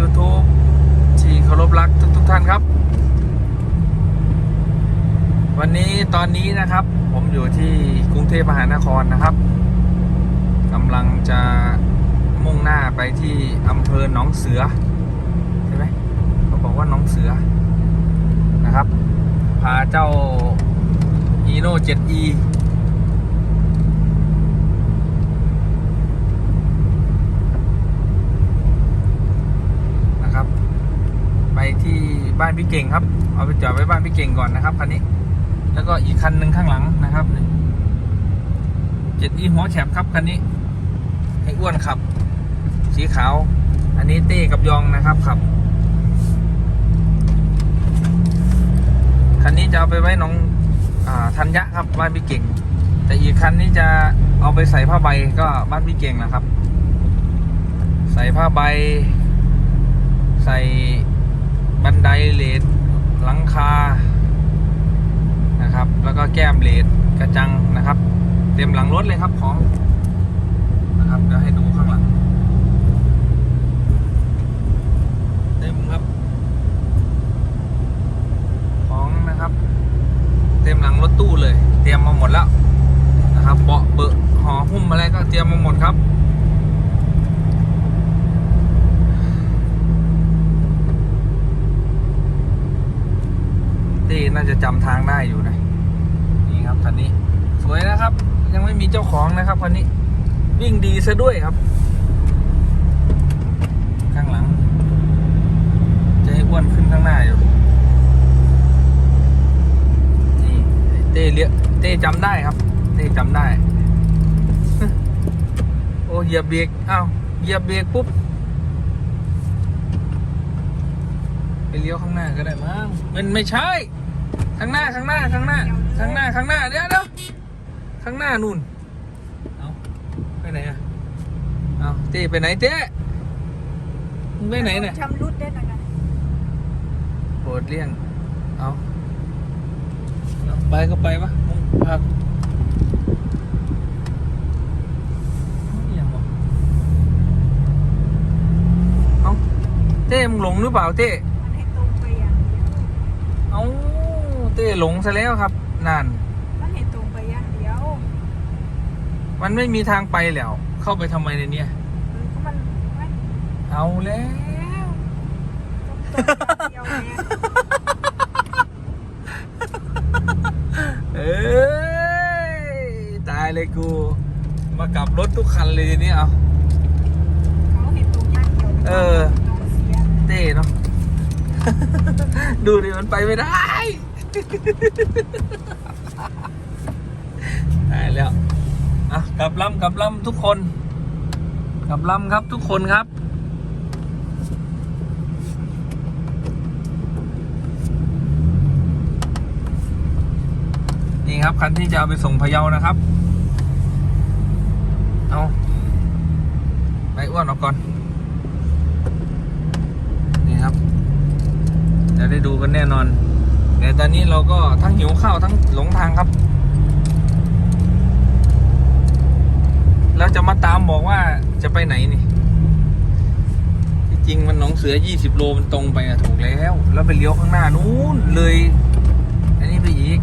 YouTube ที่เคารพรักทุกทุกท่านครับ วันนี้ตอนนี้นะครับ ผมอยู่ที่กรุงเทพมหานครนะครับกำลังจะมุ่งหน้าไปที่อำเภอหนองเสือใช่ไหมเขาบอกว่าหนองเสือนะครับ พาเจ้า e n o 7e นะครับ ไปที่บ้านพี่เก่งครับ เอาไปจอดไว้บ้านพี่เก่งก่อนนะครับคันนี้ แล้วก็อีกคันหนึ่งข้างหลังนะครับเจ็ดอีหัวแฉบครับคันนี้ ให้อ้วนขับ สีขาว อันนี้เต้กับยองนะครับขับคันนี้จะเอาไปไว้น้องอธัญญะครับบ้านพี่เก่ง แต่อีกคันนี้จะเอาไปใส่ผ้าใบก็บ้านพี่เก่งนะครับ ใส่ผ้าใบ ใส่ บันไดเลดหลังคานะครับ แล้วก็แก้มเลดกระจังนะครับ เต็มหลังรถเลยครับของนะครับเดี๋ยวให้ดูข้างหลัง เต็มครับ ของนะครับ เต็มหลังรถตู้เลย เตรียมมาหมดแล้วนะครับเบาะเบอะห่อหุ้มอะไรก็เตรียมมาหมดครับ น่าจะจำทางได้อยู่นะ นี่ครับคันนี้ สวยนะครับ ยังไม่มีเจ้าของนะครับคันนี้ วิ่งดีซะด้วยครับ ข้างหลัง จะให้อ้วนขึ้นข้างหน้าอยู่นี่เต้เลี้ยเต้จำได้ครับ เต้จำได้ โอ้เหยียบเบรกอ้าวเหยียบเบรกปุ๊บไปเลี้ยวข้างหน้าก็ได้มั้งมันไม่ใช่ ข้างหน้าข้างหน้าข้างหน้าข้างหน้าข้างหน้าเดี๋ยวเดี๋ยวข้างหน้านู่นเอาไปไหนอะเอาเต้ไปไหนเต้มึงไปไหนเนี่ยชำรุดได้นะกันโปรดเลี่ยงเอาเอาไปก็ไปวะมึงพักเอาเอียงวะเอาเต้มึงหลงหรือเปล่าเต้ มันให้ตรงไปอย่างเดียว เอา เต้หลงซะแล้วครับนั่น มันให้ตรงไปอย่างเดียวมันไม่มีทางไปแล้ว เข้าไปทำไมในเนี้ยเออก็มันมันเอาแล้วตรงไปอย่างเดียวเนี่ยเอ้ยตายเลยกู มากลับรถทุกคันเลยทีนี้เอา เขาให้ตรงอย่างเดียวเออ น้องเสีย เต้เนาะ ดูดิมันไปไม่ได้ ตายแล้ว อะกลับลำกลับลำทุกคนกลับลำครับทุกคนครับนี่ครับ คันที่จะเอาไปส่งพะเยานะครับ เอาไปอ้วนออกก่อน นี่ครับ จะได้ดูกันแน่นอน แต่ตอนนี้เราก็ทั้งหิวข้าวทั้งหลงทางครับ เราจะมาตามบอกว่าจะไปไหนนี่ ที่จริงมันหนองเสือ 20 โลมันตรงไปอะถูกแล้ว แล้วไปเลี้ยวข้างหน้านู้นเลย อันนี้ไปอีก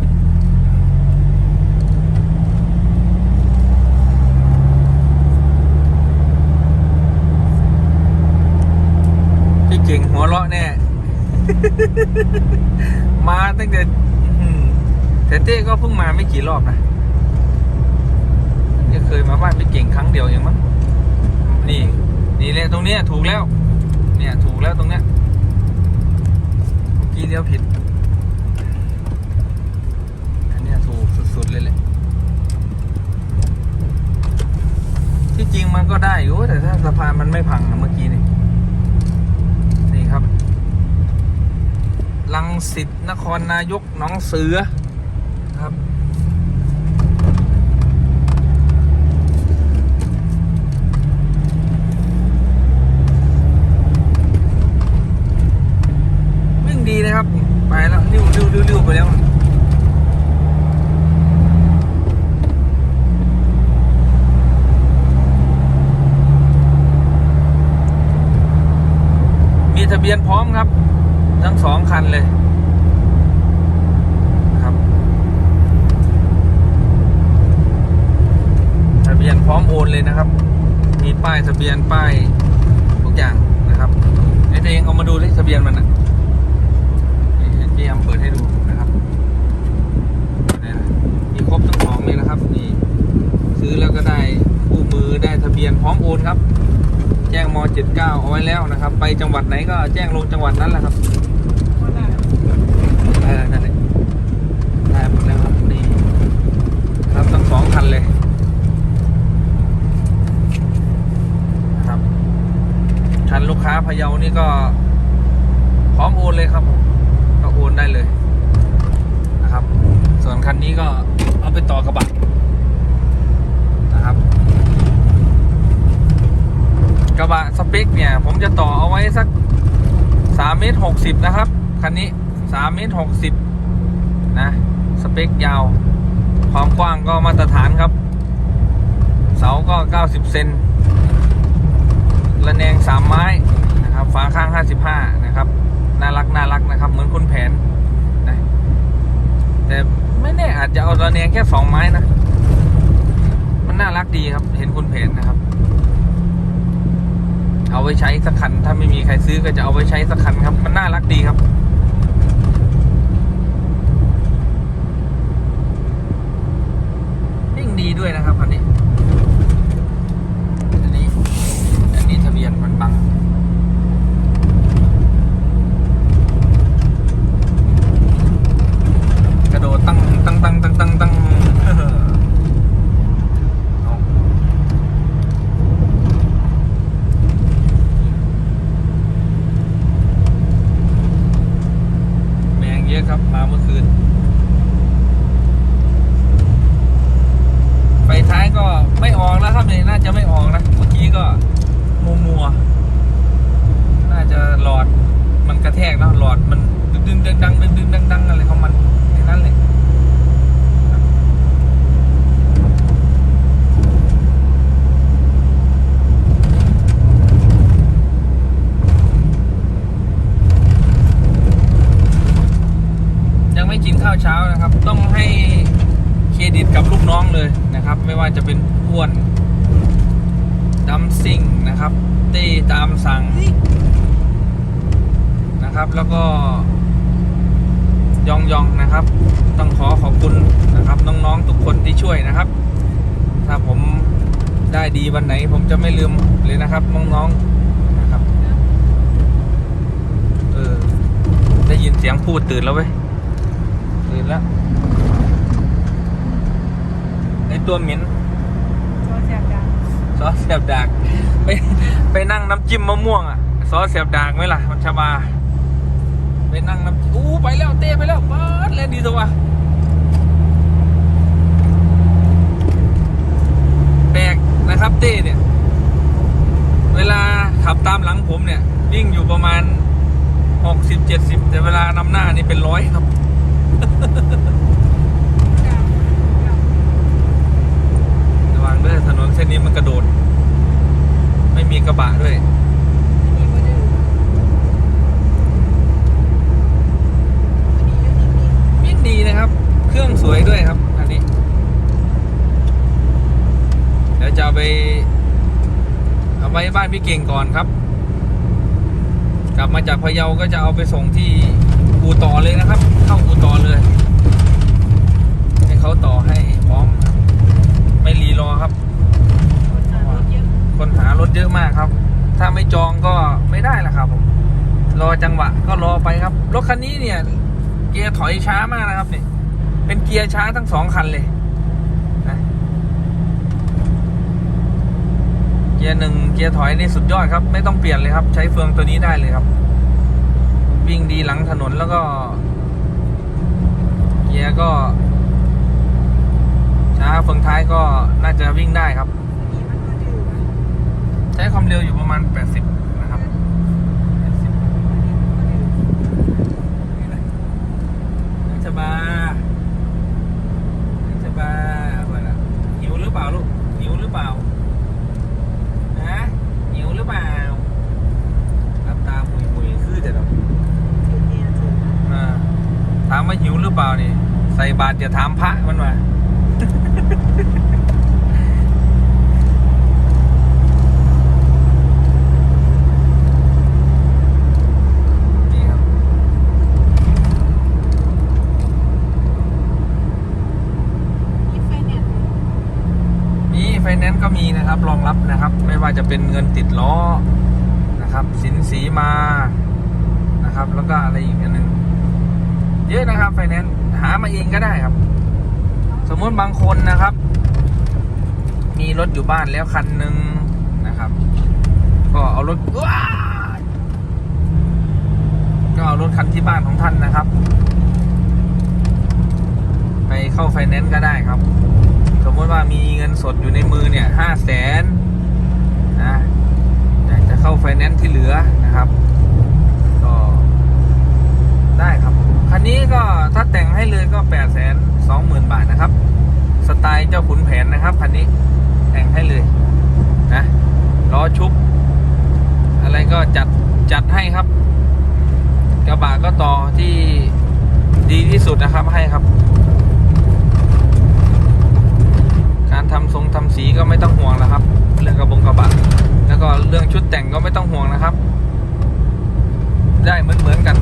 พี่เก่งหัวเราะแน่ มาตั้งแต่แต่เต้ก็เพิ่งมาไม่กี่รอบนะจะเคยมาบ้านพี่เก่งครั้งเดียวเองมั้งนี่นี่แหละตรงเนี้ยถูกแล้ว เนี่ยถูกแล้วตรงเนี้ยเมื่อกี้เลี้ยวผิดอันเนี้ยถูกสุดๆเลยแหละที่จริงมันก็ได้อยู่แต่ถ้าสะพานมันไม่พังนะเมื่อกี้นี่นี่ครับ ลังสิตนครนายกหน้องเสือครับ วิ่งดีนะครับ ไปแล้วริ้วริ้วริ้วริ้วไปแล้วีทะเบียนพร้อมครับ ทั้งสองคันเลยครับทะเบียนพร้อมโอนเลยนะครับ มีป้ายทะเบียนป้ายทุกอย่างนะครับไอ้ตัวเองเอามาดูที่ทะเบียนมันอะนี่พี่ยมเปิดให้ดูนะครับมีครบทั้งสองเลยนะครับนี่ซื้อแล้วก็ได้คู่มือได้ทะเบียนพร้อมโอนครับ แจ้งม 79 เอาไว้แล้วนะครับ ไปจังหวัดไหนก็แจ้งลงจังหวัดนั้นแหละครับ ออนั่นแหละได้หมดแล้วครับนี่ครับทั้งสองคันเลยครับคันลูกค้าพะเยานี่ก็พร้อมโอนเลยครับผมก็โอนได้เลยนะครับ ส่วนคันนี้ก็เอาไปต่อกระบะนะครับกระบะสเปคเนี่ย ผมจะต่อเอาไว้สักสามเมตรหกสิบนะครับ คันนี้ สามเมตรหกสิบนะ สเปคยาว ความกว้างก็มาตรฐานครับ เสาก็90เซนระแนง3ไม้นะครับฝาข้าง55นะครับ น่ารักน่ารักนะครับ เหมือนคุณแผนนะแต่ไม่แน่อาจจะเอาระแนงแค่2ไม้นะ มันน่ารักดีครับ เห็นคุณแผนนะครับเอาไว้ใช้สักคัน ถ้าไม่มีใครซื้อก็จะเอาไว้ใช้สักคันครับ มันน่ารักดีครับ ยิ่ง ดีด้วยนะครับคันนี้ อันนี้ อันนี้ทะเบียนมันบังกระโดดตั้งตั้งตั้งตั้งตั้งตั้ง เอาแมงเยอะครับ มาเมื่อคืน ไฟท้ายก็ไม่ออกแล้วครับเนี่ยน่าจะไม่ออกนะเมื่อกี้ก็มัวมัวๆน่าจะหลอดมันกระแทกเนอะหลอดมันดึงดึงดังดังดึงดึงดังดังอะไรของมันในนั้นเลยครับยังไม่กินข้าว เช้านะครับ ต้องให้เครดิตกับลูกน้องเลยนะครับ ไม่ว่าจะเป็นอ้วนดัมซิงนะครับ เต้ตามสั่งนะครับ แล้วก็ยองยองนะครับ ต้องขอขอบคุณนะครับ น้องๆทุกคนที่ช่วยนะครับ ถ้าผมได้ดีวันไหน ผมจะไม่ลืมเลยนะครับน้องๆนะครับ เออได้ยินเสียงพูดตื่นแล้วเว้ย ตื่นแล้วไอตัวเหม็นตัวเสียบดังซอสเสียบดากไปไปนั่งน้ำจิ้มมะม่วงอะซอสเสียบดากไหมล่ะมันชบาไปนั่งน้ำอู้ไปแล้วเต้ไปแล้วบ้านแล้วดีตัววะแปลกนะครับเต้เนี่ย เวลาขับตามหลังผมเนี่ย วิ่งอยู่ประมาณหกสิบเจ็ดสิบแต่เวลานำหน้านี่เป็นร้อยครับดังดัง ระวังด้อถนนเส้นนี้มันกระโดด ไม่มีกระบะด้วยนี่บ่ดื้ออันนี้ยังนิ่งวิ่งดีนะครับ เครื่องสวยด้วยครับ อันนี้ เดี๋ยวจะเอาไป เอาไว้บ้านพี่เก่งก่อนครับ กลับมาจากพะเยาก็จะเอาไปส่งที่ อู่ต่อเลยนะครับ เข้าอู่ต่อเลย ให้เขาต่อให้พร้อมไม่รีรอครับคนหารถเยอะคนหารถเยอะมากครับ ถ้าไม่จองก็ไม่ได้ละครับผมรอจังหวะก็รอไปครับรถคันนี้เนี่ย เกียร์ถอยช้ามากนะครับเนี่ยเป็นเกียร์ช้าทั้งสองคันเลยนะเกียร์หนึ่งเกียร์ถอยนี่สุดยอดครับ ไม่ต้องเปลี่ยนเลยครับ ใช้เฟืองตัวนี้ได้เลยครับ วิ่งดีหลังถนนแล้วก็ เกียร์ก็ ช้าเฟืองท้ายก็น่าจะวิ่งได้ครับอันนี้มันบ่ดื้อว่ะใช้ความเร็วอยู่ประมาณ 80 นะครับอันนี้มันบ่ดื้อจะบาจะบาอะไรล่ะหิวหรือเปล่าลูก หิวหรือเปล่า ฮะ หิวหรือเปล่ารับตาปุยปุยๆ บาท อย่าถามพระมันว่านี่ครับคิดไฟแนนซ์มีไฟแนนซ์ก็มีนะครับรองรับนะครับ ไม่ว่าจะเป็นเงินติดล้อนะครับ สินสีมานะครับ แล้วก็อะไรอีกอันหนึ่งเยอะนะครับไฟแนนซ์ หามาเองก็ได้ครับ สมมติบางคนนะครับ มีรถอยู่บ้านแล้วคันหนึ่งนะครับ ก็เอารถก็เอารถคันที่บ้านของท่านนะครับ ไปเข้าไฟแนนซ์ก็ได้ครับ สมมติว่ามีเงินสดอยู่ในมือเนี่ยห้าแสนนะอยากจะเข้าไฟแนนซ์ที่เหลือนะครับ ก็ได้ครับ คั นนี้ก็ถ้าแต่งให้เลยก็แปดแสนสองหมื่นบาทนะครับ สไตล์เจ้าขุนแผนนะครับคันนี้แต่งให้เลยนะล้อชุบ อะไรก็จัดจัดให้ครับ กระบะก็ต่อที่ดีที่สุดนะครับให้ครับ การทำทรงทำสีก็ไม่ต้องห่วงแล้วครับ เรื่องกระบงกระบะแล้วก็เรื่องชุดแต่งก็ไม่ต้องห่วงนะครับ ได้เหมือนเหมือนๆกัน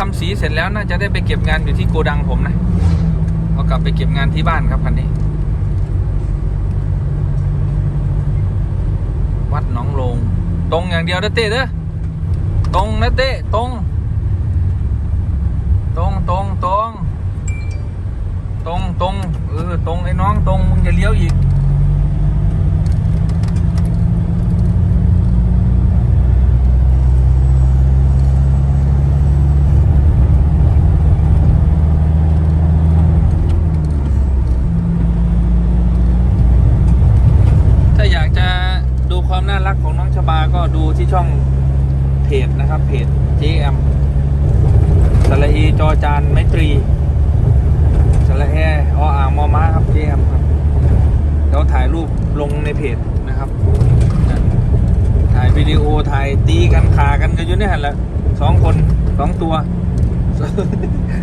คันนี้ถ้าทำสีเสร็จแล้วน่าจะได้ไปเก็บงานอยู่ที่โกดังผมนะเอากลับไปเก็บงานที่บ้านครับคันนี้ วัดหนองโลง ตรงอย่างเดียวนะเต้เด้อตรงนะเต้ตรง ตรงตรงตรงตรงตรงเออตรงไอ้น้องตรงมึงจะเลี้ยวอีก ถ้าอยากจะดูักของน้องชบาก็ดูที่ช่องเพจนะครับเพจ JM สระอีจอจานไมตรีสระแอออ่างมอม้าครับ JM ครับเดี๋ยวถ่ายรูปลงในเพจนะครับ ถ่ายวิดีโอถ่ายตีกันขากันก็อยู่นหันแหละสองคนสองตัว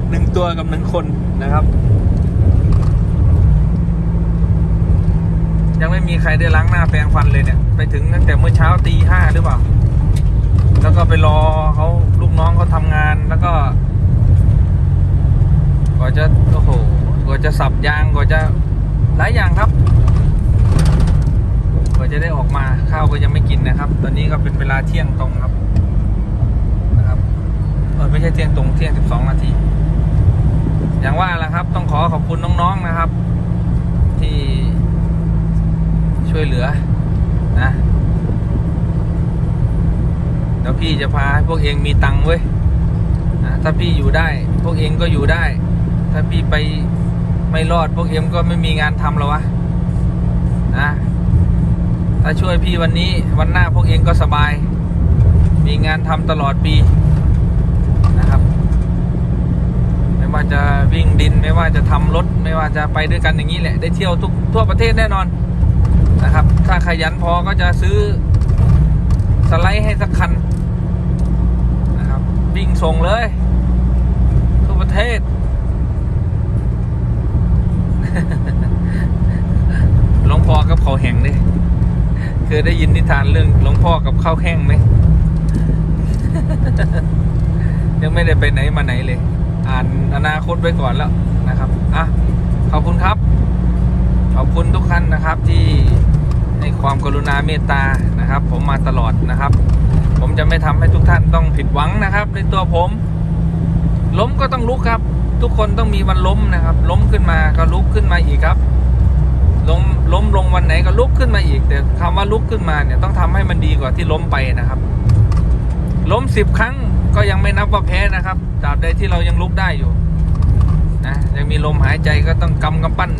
หนึ่งตัวกับหนึ่งคนนะครับ ยังไม่มีใครได้ล้างหน้าแปรงฟันเลยเนี่ย ไปถึงตั้งแต่เมื่อเช้าตีห้าหรือเปล่า แล้วก็ไปรอเขาลูกน้องเขาทำงานแล้วก็กว่าจะโอ้โหกว่าจะสับยางกว่าจะหลายอย่างครับกว่าจะได้ออกมาข้าวก็ยังไม่กินนะครับ ตอนนี้ก็เป็นเวลาเที่ยงตรงครับนะครับเออไม่ใช่เที่ยงตรงเที่ยงสิบสองนาทีอย่างว่าแหละครับ ต้องขอขอบคุณน้องๆนะครับ ที่ ช่วยเหลือนะเดี๋ยวพี่จะพาให้พวกเองมีตังค์เว้ยนะถ้าพี่อยู่ได้ พวกเองก็อยู่ได้ ถ้าพี่ไปไม่รอดพวกเองก็ไม่มีงานทำแล้ววะนะถ้าช่วยพี่วันนี้วันหน้าพวกเองก็สบาย มีงานทำตลอดปีนะครับ ไม่ว่าจะวิ่งดินไม่ว่าจะทำรถ ไม่ว่าจะไปด้วยกันอย่างนี้แหละ ได้เที่ยวทุกทั่วประเทศแน่นอน นะครับ ถ้าขยันพอก็จะซื้อสไลด์ให้สักคันนะครับวิ่งส่งเลยทั่วประเทศ หลวงพ่อกับเขาวแห้งดิเคยได้ยินนิทานเรื่องหลวงพ่อกับข้าวแห้งไหมยังไม่ได้ไปไหนมาไหนเลย อ่านอนาคตไว้ก่อนแล้วนะครับ อะ ขอบคุณครับ ขอบคุณทุกท่านนะครับที่ให้ความกรุณาเมตตานะครับ ผมมาตลอดนะครับ ผมจะไม่ทำให้ทุกท่านต้องผิดหวังนะครับ ในตัวผม ล้มก็ต้องลุกครับ ทุกคนต้องมีวันล้มนะครับ ล้มขึ้นมาก็ลุกขึ้นมาอีกครับ ล้มล้มลงวันไหนก็ลุกขึ้นมาอีก แต่คำว่าลุกขึ้นมาเนี่ยต้องทำให้มันดีกว่าที่ล้มไปนะครับ ล้มสิบครั้งก็ยังไม่นับว่าแพ้นะครับตราบใดที่เรายังลุกได้อยู่นะยังมีลมหายใจก็ต้องกำกำปั้น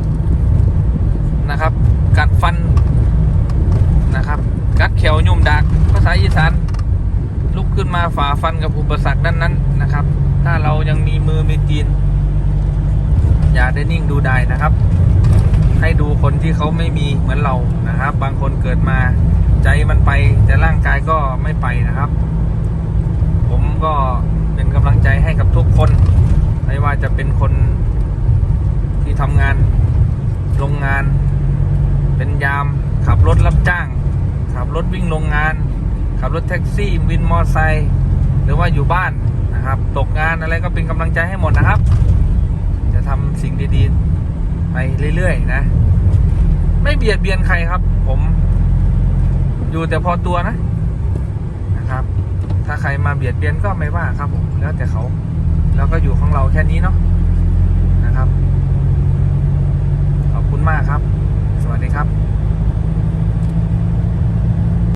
นะครับ กัดฟันนะครับ กัดเขียวยุ่มดักภาษาอีสานลุกขึ้นมาฝ่าฟันกับอุปสรรคนั้นนั้นๆนะครับ ถ้าเรายังมีมือมีตีน อย่าได้นิ่งดูได้นะครับ ให้ดูคนที่เขาไม่มีเหมือนเรานะครับ บางคนเกิดมาใจมันไป แต่ร่างกายก็ไม่ไปนะครับ ผมก็เป็นกำลังใจให้กับทุกคน ไม่ว่าจะเป็นคนที่ทำงานโรงงาน เป็นยาม ขับรถรับจ้าง ขับรถวิ่งโรงงาน ขับรถแท็กซี่ วินมอไซค์หรือว่าอยู่บ้านนะครับ ตกงานอะไรก็เป็นกำลังใจให้หมดนะครับ จะทำสิ่งดีๆไปเรื่อยๆนะ ไม่เบียดเบียนใครครับ ผม อยู่แต่พอตัวนะนะครับ ถ้าใครมาเบียดเบียนก็ไม่ว่าครับผมแล้วแต่เขาแล้วก็อยู่ของเราแค่นี้เนาะนะครับ ขอบคุณมากครับ วัสดีครับ